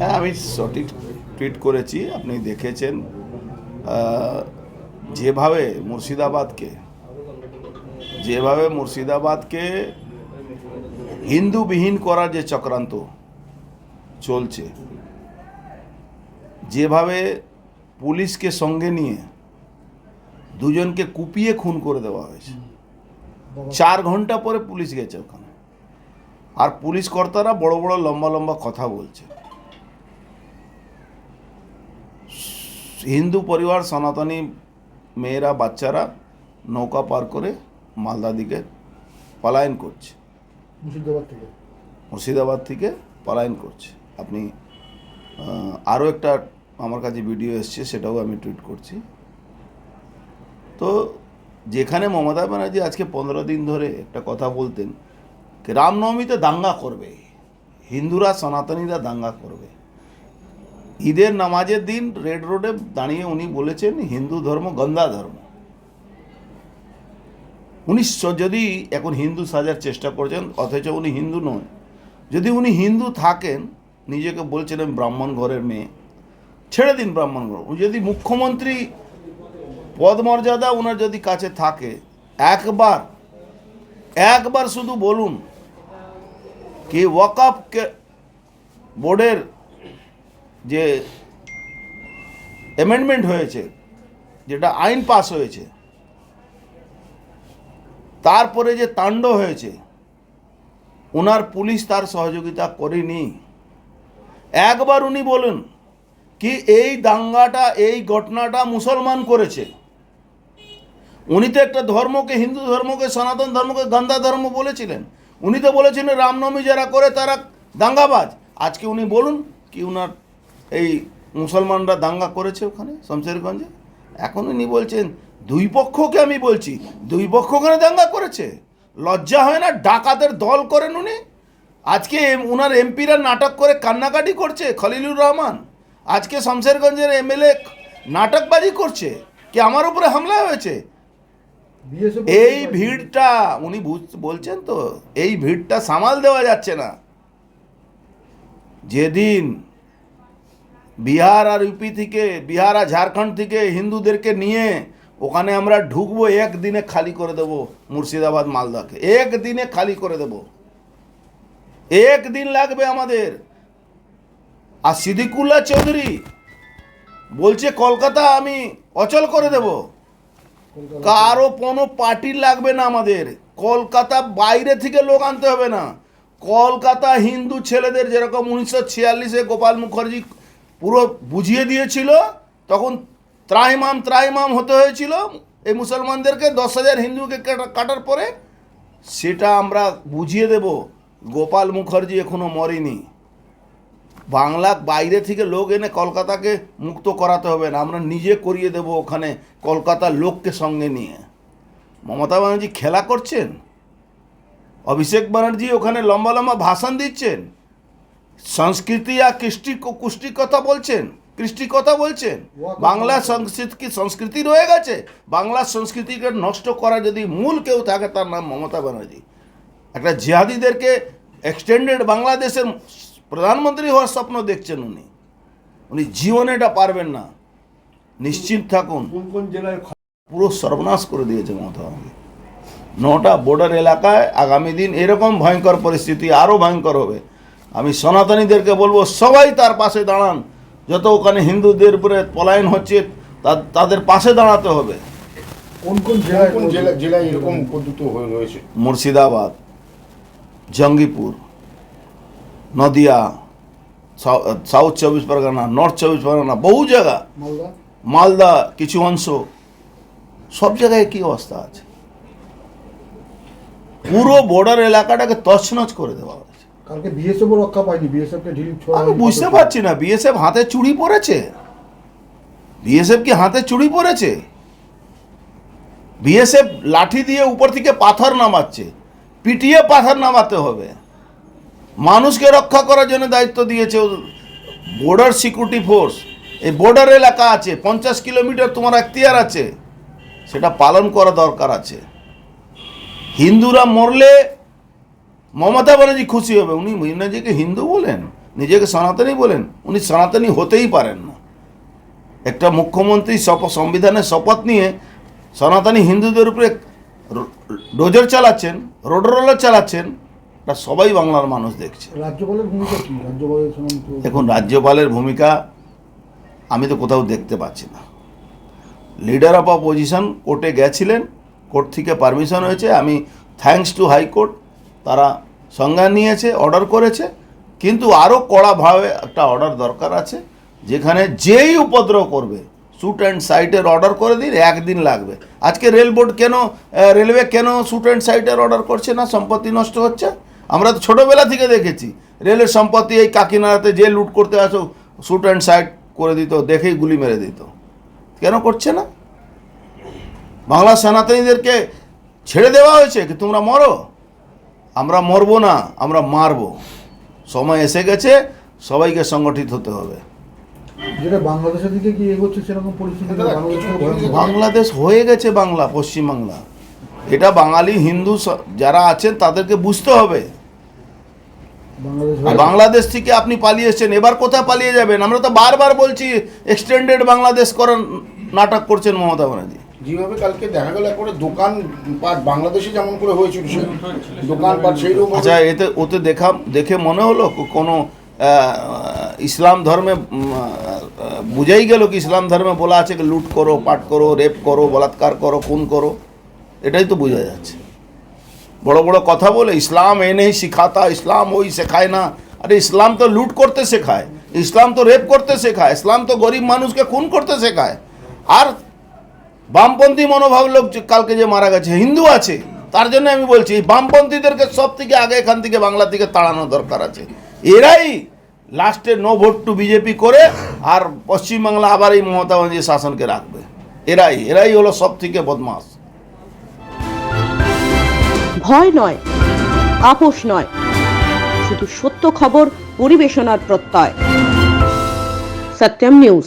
হ্যাঁ আমি সঠিক টুইট করেছি, আপনি দেখেছেন। যেভাবে মুর্শিদাবাদকে যেভাবে মুর্শিদাবাদকে হিন্দুবিহীন করার যে চক্রান্ত চলছে, যেভাবে পুলিশকে সঙ্গে নিয়ে দুজনকে কুপিয়ে খুন করে দেওয়া হয়েছে, চার ঘণ্টা পরে পুলিশ গেছে ওখানে। আর পুলিশ কর্তারা বড় বড় লম্বা লম্বা কথা বলছে। হিন্দু পরিবার সনাতনী মেয়েরা বাচ্চারা নৌকা পার করে মালদা দিকে পলায়ন করছে। মুর্শিদাবাদ থেকে? মুর্শিদাবাদ থেকে পলায়ন করছে। আপনি আরও একটা আমার কাছে ভিডিও এসছে সেটাও আমি টুইট করছি। তো যেখানে মমতা ব্যানার্জি আজকে পনেরো দিন ধরে একটা কথা বলতেন রামনবমীতে দাঙ্গা করবে হিন্দুরা সনাতনীরা দাঙ্গা করবে। ঈদের নামাজের দিন রেড রোডে দাঁড়িয়ে উনি বলেছেন, হিন্দু ধর্ম গন্দা ধর্ম। উনি যদি এখন হিন্দু সাজার চেষ্টা করছেন, অথচ উনি হিন্দু নন যদি উনি হিন্দু থাকেন, নিজেকে বলছেন ব্রাহ্মণ ঘরের মেয়ে, ছেড়ে দিন ব্রাহ্মণ ঘর। উনি যদি মুখ্যমন্ত্রী পদমর্যাদা ওনার যদি কাছে থাকে, একবার একবার শুধু বলুন, কি ওয়াকআপ বোর্ডের যে অ্যামেন্ডমেন্ট হয়েছে, যেটা আইন পাস হয়েছে, তারপরে যে তাণ্ড হয়েছে, ওনার পুলিশ তার সহযোগিতা করেনি। একবার উনি বলুন কি এই দাঙ্গাটা, এই ঘটনাটা মুসলমান করেছে। উনি তো একটা ধর্মকে, হিন্দু ধর্মকে, সনাতন ধর্মকে, গান্ধা ধর্ম বলেছিলেন। উনি তো বলেছিলেন রামনবমী যারা করে তারা দাঙ্গাবাজ। আজকে উনি বলুন কি উনার এই মুসলমানরা দাঙ্গা করেছে ওখানে শমশেরগঞ্জে? এখন উনি বলছেন দুই পক্ষকে আমি বলছি দুই পক্ষ ওখানে দাঙ্গা করেছে। লজ্জা হয় না ডাকাতের দল করেন উনি। আজকে উনার এমপিরা নাটক করে কান্নাকাটি করছে খলিলুর রহমান। আজকে শমশেরগঞ্জের এমএলএ নাটকবাজি করছে কি আমার উপরে হামলা হয়েছে? এই ভিড়টা উনি বলছেন তো এই ভিড়টা সামাল দেওয়া যাচ্ছে না। যেদিন বিহার আর ইউপি থেকে, বিহার আর ঝাড়খণ্ড থেকে হিন্দুদেরকে নিয়ে ওখানে আমরা ঢুকবো, একদিনে খালি করে দেব মুর্শিদাবাদ, মালদাকে। একদিনে খালি করে দেব। একদিন লাগবে আমাদের। আর সিদ্দিকুল্লাহ চৌধুরী বলছে, কলকাতা আমি অচল করে দেবো। কারও কোনো পার্টি লাগবে না আমাদের। কলকাতা বাইরে থেকে লোক আনতে হবে না। কলকাতা হিন্দু ছেলেদের যেরকম উনিশশো ছিয়াল্লিশে গোপাল মুখার্জি পুরো বুঝিয়ে দিয়েছিল, তখন ত্রাইমাম ত্রাইমাম হতে হয়েছিল। এই মুসলমানদেরকে দশ হাজার হিন্দুকে কাটা- কাটার পরে সেটা আমরা বুঝিয়ে দেব। গোপাল মুখার্জি এখনও মরেনি। বাংলা বাইরে থেকে লোক এনে কলকাতাকে মুক্ত করাতে হবে না, আমরা নিজে করিয়ে দেব ওখানে কলকাতার লোককে সঙ্গে নিয়ে। মমতা ব্যানার্জি খেলা করছেন? অভিষেক ব্যানার্জি ওখানে লম্বা লম্বা ভাষণ দিচ্ছেন? সংস্কৃতি আর কৃষ্টি কুষ্টি কথা বলছেন কৃষ্টি কথা বলছেন বাংলা সংস্কৃতি সংস্কৃতি রয়ে গেছে বাংলা সংস্কৃতিকে নষ্ট করা যদি মূল কেউ থাকে তার নাম মমতা ব্যানার্জি একটা জিহাদিদেরকে এক্সটেন্ডেড বাংলাদেশের প্রধানমন্ত্রী হওয়ার স্বপ্ন দেখছেন উনি উনি জীবনে এটা পারবেন না নিশ্চিত থাকুন কোন কোন জেলায় পুরো সর্বনাশ করে দিয়েছে মমতা ব্যানার্জি নটা বর্ডার এলাকায় আগামী দিন এরকম ভয়ঙ্কর পরিস্থিতি আরও ভয়ঙ্কর হবে আমি সনাতনীদেরকে বলব সবাই তার পাশে দাঁড়ান। যত ওখানে হিন্দুদের উপরে পলায়ন হচ্ছে তাদের পাশে দাঁড়াতে হবে। কোন কোন জেলায় কোন জেলা জেলায় এরকম পদ্ধতি রয়েছে? মুর্শিদাবাদ জঙ্গিপুর নদিয়া সাউ- সাউথ চব্বিশ পরগনা নর্থ চব্বিশ পরগনা বহু জায়গা। মালদা? কিছু অংশ। সব জায়গায় কি অবস্থা আছে? পুরো বর্ডার এলাকাটাকে তছনছ করে দেওয়া কালকে বিএসএফও রক্ষা পায়নি বিএসএফ কে ঢিল ছোড়া আমি। বুঝতে পারছি না বিএসএফ হাতে চুড়ি পড়েছে বিএসএফ কি হাতে চুড়ি পড়েছে বিএসএফ লাঠি দিয়ে উপর থেকে পাথর নামাচ্ছে পিটিয়ে পাথর নামাতে হবে। মানুষকে রক্ষা করার জন্য দায়িত্ব দিয়েছে বর্ডার সিকিউরিটি ফোর্স এই বর্ডার এলাকা আছে পঞ্চাশ কিলোমিটার তোমার এখতিয়ার আছে সেটা পালন করা দরকার আছে। হিন্দুরা মরলে মমতা ব্যানার্জি খুশি হবে। উনি নিজেকে হিন্দু বলেন নিজেকে সনাতনী বলেন উনি সনাতনী হতেই পারেন না। একটা মুখ্যমন্ত্রী শপ- সংবিধানের শপথ নিয়ে সনাতনী হিন্দুদের উপরে ডোজর চালাচ্ছেন রোড রোলার চালাচ্ছেন তা সবাই বাংলার মানুষ দেখছে। রাজ্যপালের ভূমিকা কি? রাজ্যপালের এখন রাজ্যপালের ভূমিকা আমি তো কোথাও দেখতে পাচ্ছি না। লিডার অফ অপোজিশন কোর্টে গেছিলেন কোর্ট থেকে পারমিশন হয়েছে। আমি থ্যাঙ্কস টু হাইকোর্ট। তারা সংজ্ঞান নিয়েছে অর্ডার করেছে। কিন্তু আরও কড়াভাবে একটা অর্ডার দরকার আছে, যেখানে যেই উপদ্রব করবে শ্যুট অ্যান্ড সাইটের অর্ডার করে দিন, একদিন লাগবে। আজকে রেল বোর্ড কেন রেলওয়ে কেন শ্যুট অ্যান্ড সাইটের অর্ডার করছে না? সম্পত্তি নষ্ট হচ্ছে? আমরা তো ছোটোবেলা থেকে দেখেছি রেলের সম্পত্তি এই কাকিনাড়াতে যে লুট করতে আসো শ্যুট অ্যান্ড সাইট করে দিত, দেখেই গুলি মেরে দিত। কেন করছে না? বাংলা সনাতনীদেরকে ছেড়ে দেওয়া হয়েছে, কি তোমরা মরো? আমরা মরবো না আমরা মারবো। সময় এসে গেছে সবাইকে সংগঠিত হতে হবে। যেটা বাংলাদেশের দিকে কি এগোচ্ছে সেরকম পরিস্থিতি বাংলাদেশ হয়ে গেছে বাংলা পশ্চিমবাংলা এটা বাঙালি হিন্দু যারা আছেন তাদেরকে বুঝতে হবে। বাংলাদেশ থেকে আপনি পালিয়ে এসেছেন এবার কোথায় পালিয়ে যাবেন? আমরা তো বারবার বলছি এক্সটেন্ডেড বাংলাদেশ করার নাটক করছেন মমতা ব্যানার্জি। যেভাবে কালকে দেখা গেল করে দোকান পাট বাংলাদেশে যেমন করে হয়েছিল সেই দোকান পাট সেই রকম আচ্ছা এতে ওতে দেখা দেখে মনে হলো কোনো ইসলাম ধর্মে বুঝাই গেল কি ইসলাম ধর্মে বলা আছে কি লুট করো পাট করো রেপ করো বলাৎকার করো খুন করো। এটাই তো বোঝা যাচ্ছে। বড় বড় কথা বলে ইসলাম এ নেই শিখাতা ইসলাম ওই শেখায় না। আরে ইসলাম তো লুট করতে শেখায় ইসলাম তো রেপ করতে শেখায় ইসলাম তো গরিব মানুষকে খুন করতে শেখায়। আর বামপন্থী মনোভাব লোক কালকে যে মারা গেছে, হিন্দু আছে। তার জন্য আমি বলছি বামপন্থীদেরকে সব থেকে আগে এখান থেকে বাংলা থেকে তাড়ানো দরকার আছে। এরাই লাস্টে নো ভোট টু বিজেপি করে আর পশ্চিমবাংলা আবার এই মমতা ব্যানার্জি শাসনকে রাখবে। এরাই এরাই হলো সব থেকে বদমাস। ভয় নয়, আপোষ নয়, শুধু সত্য খবর, পরিবেশনার প্রত্যয়। সত্যম নিউজ।